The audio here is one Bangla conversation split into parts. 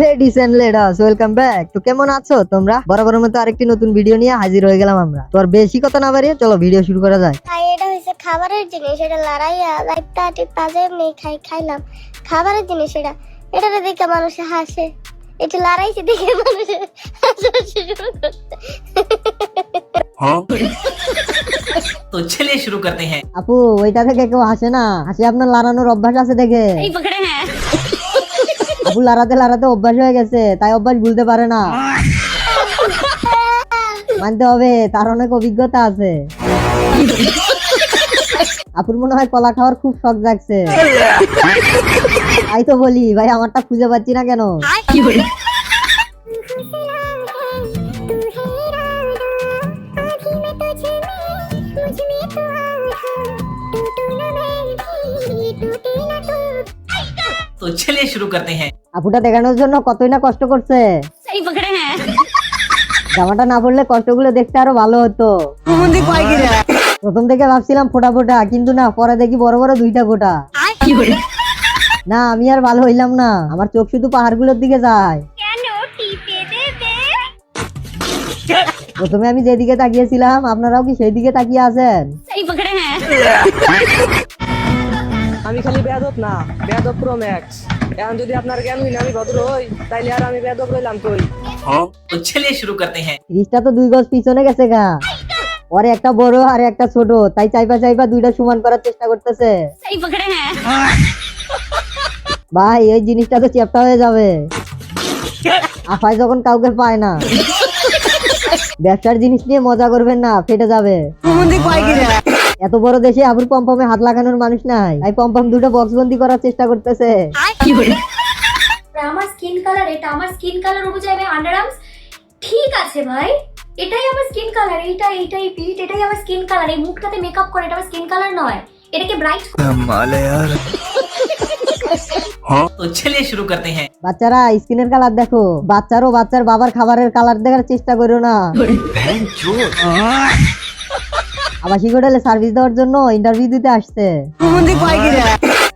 Ladies and lads welcome back তো কেমন আছো তোমরা? বরাবর মতো আরেকটি নতুন ভিডিও নিয়ে হাজির হয়ে গেলাম আমরা। তো আর বেশি কথা না বাড়িয়ে চলো ভিডিও শুরু করা যায় ভাই এটা খাবারের জিনিস এটা পাজে খাই খাইলাম। খাবারের জিনিস এটা। এটা দেখে মানুষ হাসে। এটা লড়াইছে দেখে মানুষ হ্যাঁ? তো চলে শুরু করতে হ্যাঁ। আপু ওইটা থেকে কেউ হাসে না। হাসি আপনার লড়ানোর অভ্যাস আছে দেখে। আপু লাড়াতে লাড়াতে অভ্যাস হয়ে গেছে তাই অভ্যাস ভুলতে পারে না মানতে হবে তার অনেক অভিজ্ঞতা আছে আপুর মনে হয় কলা খাওয়ার খুব শখ জাগছে তাই তো বলি ভাই আমারটা খুঁজে পাচ্ছি না কেন तो चलिए शुरू करते हैं আপুটা দেখানোর জন্য কতই না কষ্ট করছে। জামাটা না পড়লে কষ্টগুলো দেখতে আরও ভালো হতো। প্রথম থেকে ভাবছিলাম ফোটা ফোটা কিন্তু না পরে দেখি বড় বড় দুইটা ফোটা। না আমি আর ভালো হইলাম না আমার চোখ শুধু পাহাড়গুলোর দিকে যায়। প্রথমে আমি যেদিকে তাকিয়েছিলাম আপনারাও কি সেই দিকে তাকিয়ে আছেন? আমি খালি বেদব না বেদব প্রো ম্যাক্স এখন যদি আপনার জ্ঞান হই না আমি ভদ্র হই তাইলে আর আমি বেদব রইলাম কই? হ্যাঁ তো ছেলে শুরু করতে হ্যাঁ। রিস্টা তো দুই গজ পিছনে গেছে গা। ওরে একটা বড় আর একটা ছোট তাই চাইবা চাইবা দুইটা সমান করার চেষ্টা করতেছে। সেই পকড়ে হ্যাঁ। ভাই এই জিনিসটা তো চেপটা হয়ে যাবে। আফাই যখন কাউকে পায় না। ব্যবসার জিনিস নিয়ে মজা করবেন না ফেটে যাবে। এত বড় দেশে আবুর পম্পমে হাত লাগানোর মানুষ নাই। তাই পম্পম দুটো বক্স বন্দি করার চেষ্টা করতেছে। আমার স্কিন কালার এটা আমার স্কিন কালার অনুযায়ী আমি আন্ডার আর্মস ঠিক আছে ভাই এটাই আমার স্কিন কালার এইটা এইটাই পিট এটাই আমার স্কিন কালার এই মুখটাতে মেকআপ করে এটা আমার স্কিন কালার নয়। এটাকে ব্রাইট तो চলিয়ে শুরু করতে हैं বাচ্চারা স্কিনের কালার দেখো। বাচ্চারও বাচ্চার বাবার খাবারের কালার দেখার চেষ্টা করো না। আবাসিক হোটেলে সার্ভিস দেওয়ার জন্য ইন্টারভিউ দিতে আসছে।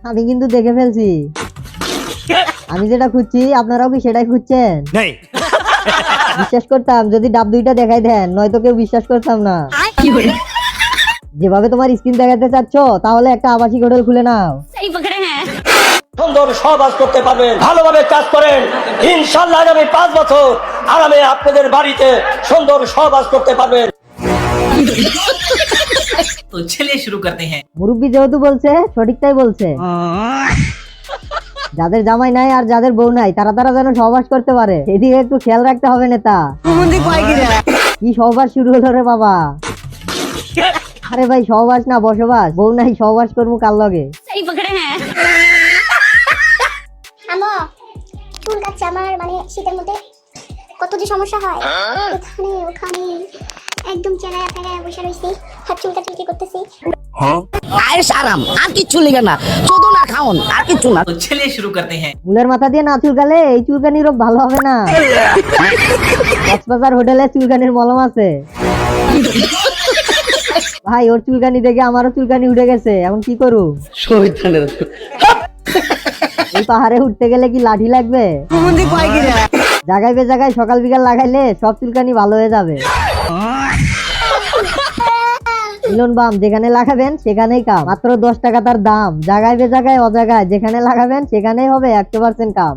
আমি কিন্তু দেখে ফেলছি। আমি যেটা খুঁজছি আপনারাও কি সেটাই খুঁজছেন? বিশ্বাস করতাম যদি ডাব দুইটা দেখাই দেন নয়তো কেউ বিশ্বাস করতাম না। যেভাবে তোমার স্ক্রিন দেখাতে চাচ্ছ তাহলে একটা আবাসিক হোটেল খুলে নাও। সুন্দর সহবাস করতে পারবেন ভালোভাবে কাজ করেন। ইনশাল্লাহ আগামী পাঁচ বছর আরামে আপনাদের বাড়িতে সুন্দর সহবাস করতে পারবেন। तो चलिए शुरू करते हैं মুরব্বী যেহেতু বলছে সঠিকটাই বলছে যাদের জামাই নাই আর যাদের বউ নাই তারা তারা যেন সহবাস করতে পারে সেদিকে একটু খেয়াল রাখতে হবে নেতা কি সহবাস শুরু হলো রে বাবা আরে ভাই সহবাস না বসবাস বউ নাই সহবাস করবো কার লগে আমো চুল কাটছে আমার মানে শীতের মধ্যে কত যে সমস্যা হয় এখানে ওখানে হ্যাঁ? ভাই ওর চুলকানি দেখে আমারও চুলকানি উঠে গেছে। এখন কি করু? পাহাড়ে উঠতে গেলে কি লাঠি লাগবে? জায়গায় বে জায়গায় সকাল বিকাল লাগাইলে সব চুলকানি ভালো হয়ে যাবে। মিলন বাম, যেখানে লাগাবেন সেখানেই কাম। মাত্র দশ টাকা তার দাম। জায়গায় বে জায়গায় অজায়গায়। যেখানে লাগাবেন সেখানেই হবে একশো পার্সেন্ট কাম।